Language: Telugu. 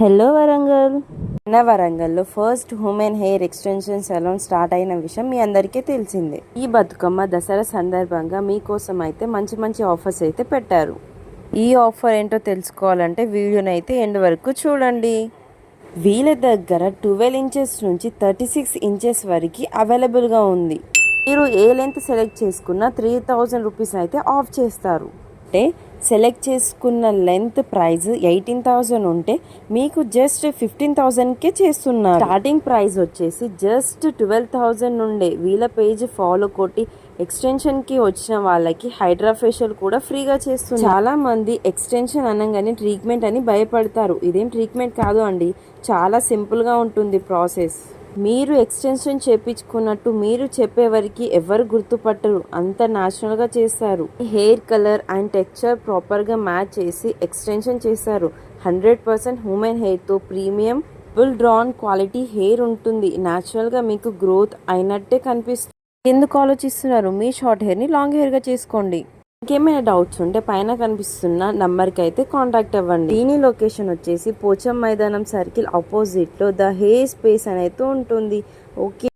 హలో వరంగల్ మన వరంగల్లో first human hair extension salon start అయిన విషయం మీ అందరికీ తెలిసిందే. ఈ బతుకమ్మ దసరా సందర్భంగా మీకోసం అయితే మంచి మంచి ఆఫర్స్ అయితే పెట్టారు. ఈ ఆఫర్ ఏంటో తెలుసుకోవాలంటే వీడియోని అయితే ఎండ్ వరకు చూడండి. వీళ్ళ దగ్గర ట్వెల్వ్ ఇంచెస్ నుంచి థర్టీ సిక్స్ ఇంచెస్ వరకు అవైలబుల్గా ఉంది. మీరు ఏ లెంత్ సెలెక్ట్ చేసుకున్నా త్రీ థౌజండ్ రూపీస్ అయితే ఆఫ్ చేస్తారు. అంటే సెలెక్ట్ చేసుకున్న లెంత్ ప్రైస్ ఎయిటీన్ థౌజండ్ ఉంటే మీకు జస్ట్ ఫిఫ్టీన్ థౌజండ్కే చేస్తున్నారు. స్టార్టింగ్ ప్రైస్ వచ్చేసి జస్ట్ ట్వెల్వ్ థౌజండ్ నుండే వీళ్ళ పేజ్ ఫాలో కొట్టి ఎక్స్టెన్షన్కి వచ్చిన వాళ్ళకి హైడ్రా ఫేషియల్ కూడా ఫ్రీగా చేస్తుంది చాలా మంది ఎక్స్టెన్షన్ అనగానే ట్రీట్మెంట్ అని భయపడతారు. ఇదేం ట్రీట్మెంట్ కాదు అండి. చాలా సింపుల్గా ఉంటుంది ప్రాసెస్. మీరు ఎక్స్టెన్షన్ చేపించుకున్నట్టు మీరు చెప్పేవారికి ఎవరు గుర్తుపట్టరు. అంత న్యాచురల్ చేశారు. చేస్తారు హెయిర్ కలర్ అండ్ టెక్స్చర్ ప్రాపర్గా మ్యాచ్ చేసి ఎక్స్టెన్షన్ చేశారు. Hundred percent human హెయిర్తో premium full drawn quality hair ఉంటుంది. న్యాచురల్గా మీకు గ్రోత్ అయినట్టే కనిపిస్తుంది. ఎందుకు ఆలోచిస్తున్నారు? మీ షార్ట్ హెయిర్ని లాంగ్ హెయిర్గా చేసుకోండి. ఇంకేమైనా డౌట్స్ ఉంటే పైన కనిపిస్తున్న నంబర్కి అయితే కాంటాక్ట్ అవ్వండి. దీని లొకేషన్ వచ్చేసి పోచం మైదానం సర్కిల్ ఆపోజిట్లో ద హే స్పేస్ అనేది ఉంటుంది. ఓకే